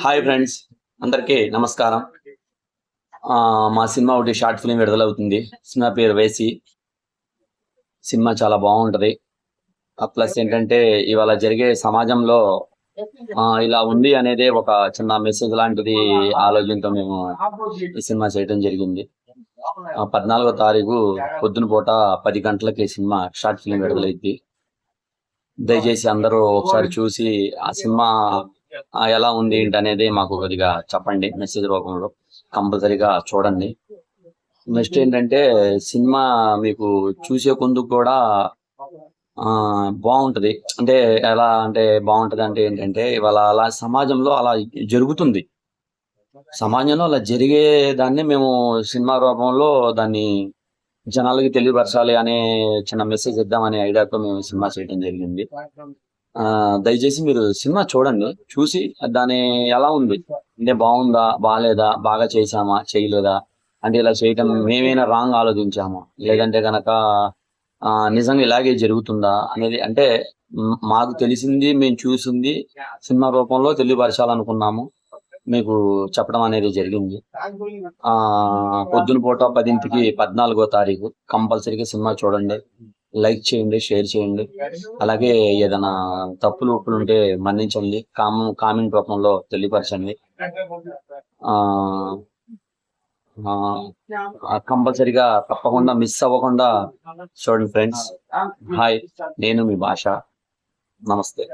Hi friends అందరికీ నమస్కారం. మా సినిమా ఒకటి షార్ట్ ఫిలిం విడుదలవుతుంది. సినిమా పేరు వేసి. సినిమా చాలా బాగుంటది. ప్లస్ ఏంటంటే ఇవాళ జరిగే సమాజంలో ఇలా ఉంది అనేది ఒక చిన్న మెసేజ్ లాంటిది ఆలోచనతో మేము ఈ సినిమా చేయడం జరిగింది. ఆ, పద్నాలుగో తారీఖు పొద్దున పూట పది గంటలకి సినిమా షార్ట్ ఫిలిం విడుదలైద్ది. దయచేసి అందరూ ఒకసారి చూసి ఆ సినిమా ఎలా ఉంది ఏంటి అనేది మాకు కొద్దిగా చెప్పండి. మెసేజ్ రూపంలో కంపల్సరీగా చూడండి. నెక్స్ట్ ఏంటంటే సినిమా మీకు చూసే కొందుకు కూడా బాగుంటది. అంటే ఎలా అంటే బాగుంటది అంటే ఏంటంటే ఇవాళ అలా సమాజంలో అలా జరుగుతుంది. సమాజంలో అలా జరిగే దాన్ని మేము సినిమా రూపంలో దాన్ని జనాలకి తెలియపరచాలి అనే చిన్న మెసేజ్ ఇద్దామనే ఐడియాతో మేము సినిమా చేయడం జరిగింది. దయచేసి మీరు సినిమా చూడండి. చూసి దాని ఎలా ఉంది? అంటే బాగుందా? బాగాలేదా బాగా చేసామా చేయలేదా? అంటే ఇలా చేయటం మేమైనా రాంగ్ ఆలోచించామా? లేదంటే కనుక నిజంగా ఇలాగే జరుగుతుందా అనేది అంటే మాకు తెలిసింది మేము చూసింది సినిమా రూపంలో తెలియపరచాలనుకున్నాము. మీకు చెప్పడం అనేది జరిగింది. ఆ పొద్దున పూట పదింటికి పద్నాలుగో తారీఖు కంపల్సరీగా సినిమా చూడండి. లైక్ చేయండి షేర్ చేయండి. అలాగే ఏదైనా తప్పులు ఒప్పులు ఉంటే మన్నించండి. కామ కామెంట్ రూపంలో తెలియపరచండి. ఆ తప్పకుండా మిస్ అవ్వకుండా చూడండి ఫ్రెండ్స్. హాయ్ నేను మీ భాష. నమస్తే.